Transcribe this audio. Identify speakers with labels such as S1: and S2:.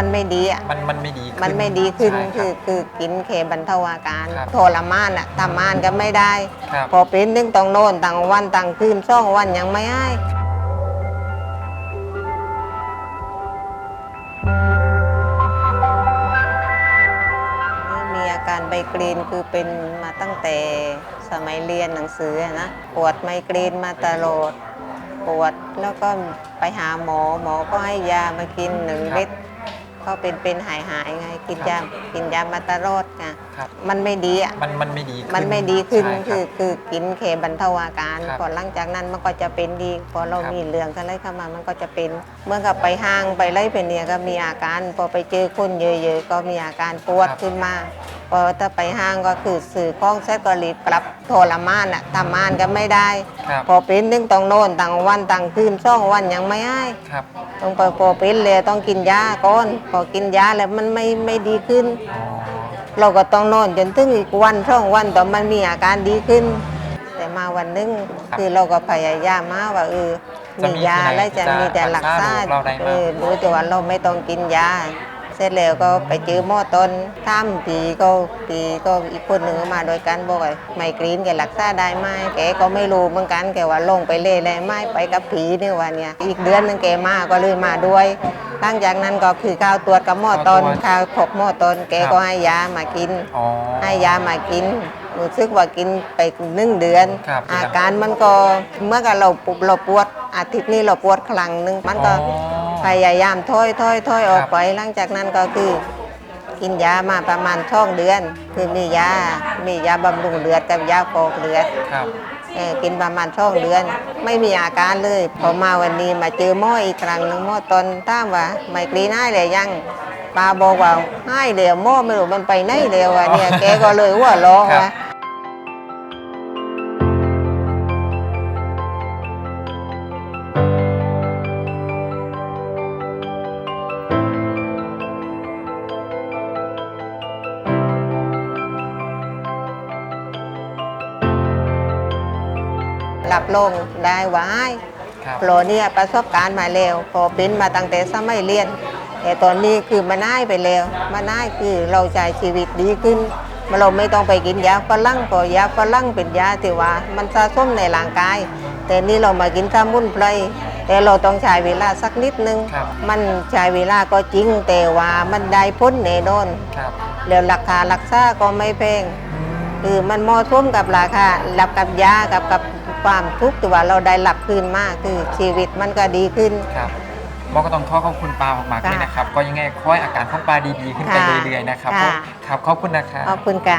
S1: มันไม่ดีอะ
S2: มันมันไม่ดีขึ้น
S1: มันไม่ดีขึ้น
S2: ใช่
S1: คื
S2: รั
S1: อบคือกินเคบรรเทาอาการ
S2: ครับ
S1: ทรมานอะทำมานก็ไม่ได้
S2: ครับ
S1: พอเป็นถึงต้องโน่นต่างวันต่างคืนซ่องวันยังไม่ให้ มีอาการไมเกรนคือเป็นมาตั้งแต่สมัยเรียนหนังสืออะนะปวดไมเกรนมาตลอดปวดแล้วก็ไปหาหมอหมอก็ให้ยามากินหนึ่ง
S2: ครับ
S1: เม็ด ก็เป็นเป็นหายหายๆไงกิน
S2: ครั
S1: ยา
S2: บ
S1: กินยามาตลอดไง
S2: ครับ
S1: มันไม่ดีอะ
S2: มันมันไม่ดีขึ้
S1: มันไม่ดีขึ้น
S2: ใช่รับ
S1: คือคือกินเคบรรเทาอาการ
S2: ครับ
S1: พอหลังจากนั้นมันก็จะเป็นดีพอเรา
S2: ครับ
S1: มีเรื่องกันอะไรเข้ามามันก็จะเป็นเมื่อกับไปห้างไปไล่เป็นเนี่ยก็มีอาการพอไปเจอคนเยอะๆก็มีอาการปวดขึ้นมา พอถ้าไปห้างก็คือสื่อข้องเซ็ตก็รีบกลับทรมานอะทำมานก็ไม่ได้
S2: ครับ
S1: พอเป็นนึงต้องโน่นต่างวันต่างคืนซ่องวันยังไม่ให้
S2: ครับ
S1: ต้องไปพอเป็นเลยต้องกินยาก่อนพอกินยาแล้วมันไม่ไม่ดีขึ้น
S2: อ๋อ
S1: เราก็ต้องนอนจนถึงอีกวันช่องวันต่อมันมีอาการดีขึ้น แต่มาวันหนึงคือเราก็พยายามมาว่าเออมียาแล้วจะมีแต่หลักษาเออดูแต่ว่าเราไม่ต้องกินยาเสร็จแล้วก็ไปเจอหมอตนท่ามปีก็ปีก็อีกคนหนึ่งก็มาโดยกันบอกว่าไมเกรนแกหลักษาได้ไหมแกก็ไม่รู้เหมือนกันแกว่าลงไปเล่แลไม่ไปกับผีนี่วันเนี่ยอีกเดือนหนึงแกมาก็เลยมาด้วยหลังจากนั้นก็คือข้าวตรวจกับหมอตนข้าวพกหมอตนแกก็ให้ยามากิน
S2: อ๋อ
S1: ให้ยามากินรู้สึกว่ากินไปหนึ่งเดือน
S2: ครับ
S1: อาการมันก็เมื่อกับเราปุบเราปวดอาทิตย์นี้เราปวดครั้งหนึ่งมันก็
S2: อ๋อ
S1: พยายามถอยถอยถอยออก
S2: ครับ
S1: ไป หลังจากนั้นก็คือกินยามาประมาณช่องเดือน คือมียา มียาบำรุงเลือดกับยาฟอกเลือด
S2: ครับ
S1: เออกินประมาณช่องเดือน ไม่มีอาการเลย พอมาวันนี้มาเจอหม้ออีกครั้งหนึ่งหม้อตอนถามว่าไม่กรีนให้เลยยังปาบอกว่าให้เดี๋ยวหม้อไม่รู้มันไปไหนเดี๋ยววะเนี่ยแกก็เลยหัว่าร้อง
S2: ครับ
S1: ว่า หลับลงได้ไว้
S2: ครับ
S1: โปรเนี่ยประสบการณ์มาแล้วพอเป็นมาตั้งแต่สมัยเรียน แต่ตอนนี้คือมันน่ายไปแล้วมันน่ายคือเราใช้ชีวิตดีขึ้นเราไม่ต้องไปกินยาฝรั่งเพราะยาฝรั่งเป็นยาที่ว่า มันสะสมในร่างกาย แต่นี่เรามากินสมุนไพรแต่เราต้องใช้เวลาสักนิดนึง
S2: ครับ
S1: มันใช้เวลาก็จริงแต่ว่ามันได้พ้นแน่นอน
S2: ครับ
S1: แล้วราคารักษาก็ไม่แพง
S2: อืม
S1: คือมันเหมาะสมกับราคารับกับยากับกับความทุกข์ที่ว่าเราได้รับคืนมากคือชีวิตมันก็ดีขึ้น
S2: ครับหมอก็ต้องขอขอบคุณปลามากๆเลย
S1: ค่ะ
S2: นะครับ ก็ยังไงคอยอาการของปลาดีๆขึ้นไป
S1: ค่ะ
S2: เรื่อยๆนะครับ
S1: ค่ะ
S2: ครับขอบคุณนะครับ
S1: ขอบคุณค่ะ